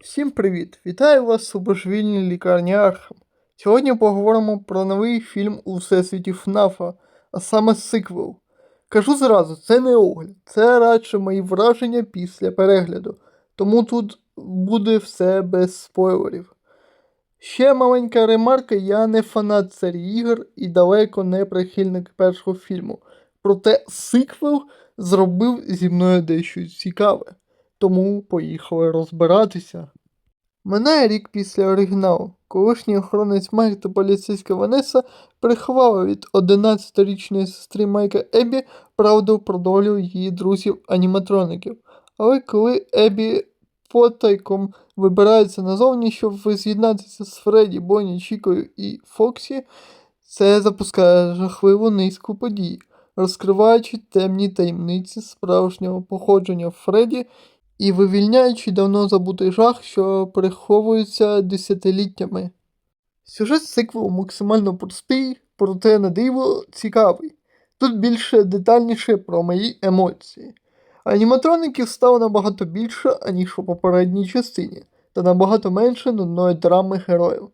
Всім привіт! Вітаю вас у божевільній лікарні Архам. Сьогодні поговоримо про новий фільм у всесвіті ФНАФа, а саме сиквел. Кажу зразу, це не огляд, це радше мої враження після перегляду, тому тут буде все без спойлерів. Ще маленька ремарка, я не фанат серії ігор і далеко не прихильник першого фільму. Проте сиквел зробив зі мною дещо цікаве. Тому поїхали розбиратися. Минає рік після оригіналу. Колишній охоронець Майк та поліцейська Ванеса приховали від 11-річної сестри Майка Ебі правду про долю її друзів-аніматроників. Але коли Ебі потайком вибирається назовні, щоб з'єднатися з Фредді, Бонні, Чікою і Фоксі, це запускає жахливу низку подій, розкриваючи темні таємниці справжнього походження Фредді і вивільняючи давно забутий жах, що приховується десятиліттями. Сюжет сиквелу максимально простий, проте на диво цікавий. Тут більше детальніше про мої емоції. Аніматроників стало набагато більше, аніж у попередній частині, та набагато менше нудної драми героїв.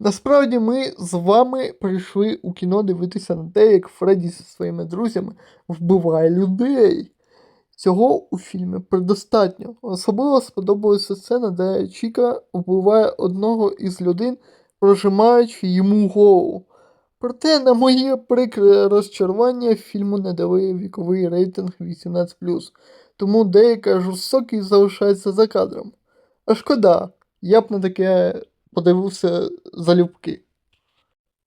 Насправді ми з вами прийшли у кіно дивитися на те, як Фредді зі своїми друзями вбиває людей. Цього у фільмі предостатньо. Особливо сподобалася сцена, де Чіка вбиває одного із людей, прожимаючи йому голову. Проте, на моє прикре розчарування, фільму не дали віковий рейтинг 18, тому деяка жорстокість залишається за кадром. А шкода, я б на таке подивився залюбки.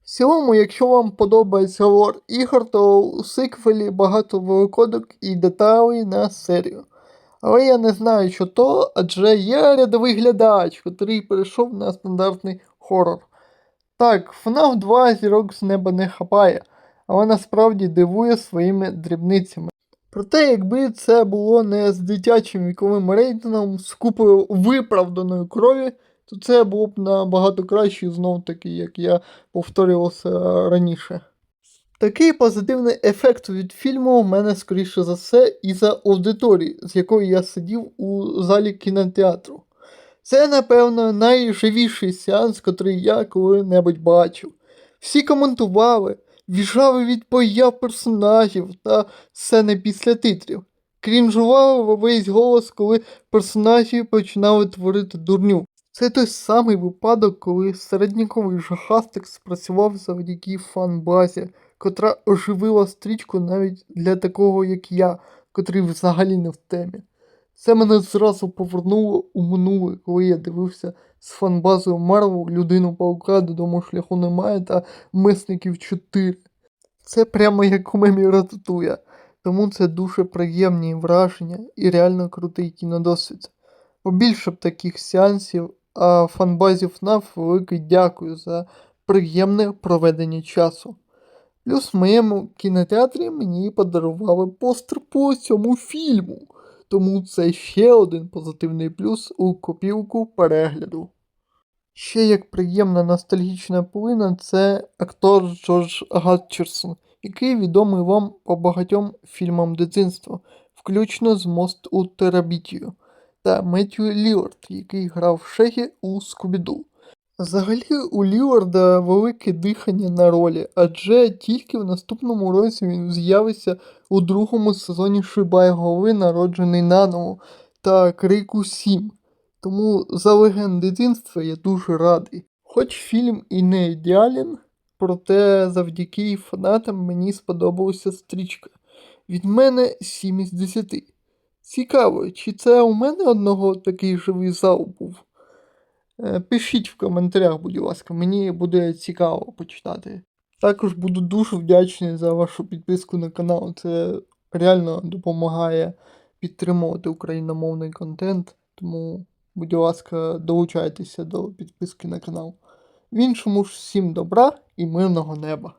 В цілому, якщо вам подобається лор ігор, то у сиквелі багато великодок і деталей на серію. Але я не знаю, що то, адже я рядовий глядач, котрий перейшов на стандартний хорор. Так, FNAF 2 зірок з неба не хапає, але насправді дивує своїми дрібницями. Проте, якби це було не з дитячим віковим рейтингом, з купою виправданої крові, то це було б набагато краще, знов таки, як я повторювався раніше. Такий позитивний ефект від фільму в мене, скоріше за все, і за аудиторії, з якою я сидів у залі кінотеатру. Це, напевно, найживіший сеанс, котрий я коли-небудь бачив. Всі коментували, віжали від появ персонажів та сцени після титрів. Крінжували весь голос, коли персонажі починали творити дурню. Це той самий випадок, коли середньоковий жахастик спрацював завдяки фан-базі, котра оживила стрічку навіть для такого, як я, котрий взагалі не в темі. Це мене зразу повернуло у минуле, коли я дивився з фанбазою Марвел, людину паука додому шляху немає та Месників 4. Це прямо як у мемі Рататуя. Тому це дуже приємні враження і реально крутий кінодосвід. Побільше б таких сеансів, фанбазі FNAF велике дякую за приємне проведення часу. Плюс в моєму кінотеатрі мені подарували постер по цьому фільму. Тому це ще один позитивний плюс у копілку перегляду. Ще як приємна ностальгічна пилина це актор Джордж Гатчерсон, який відомий вам по багатьом фільмам дитинства, включно з мост у Терабітію, та Меттю Лілард, який грав Шегі у Скубіду. Взагалі у Ліларда велике дихання на ролі, адже тільки в наступному році він з'явиться у другому сезоні Шибай Голови, народжений наново, та Крику 7. Тому за легенд дитинства я дуже радий. Хоч фільм і не ідеален, проте завдяки фанатам мені сподобалася стрічка. Від мене 7 із 10. Цікаво, чи це у мене одного такий живий зал був? Е, Пишіть в коментарях, будь ласка, мені буде цікаво почитати. Також буду дуже вдячний за вашу підписку на канал. Це реально допомагає підтримувати україномовний контент. Тому, будь ласка, долучайтеся до підписки на канал. В іншому ж всім добра і мирного неба.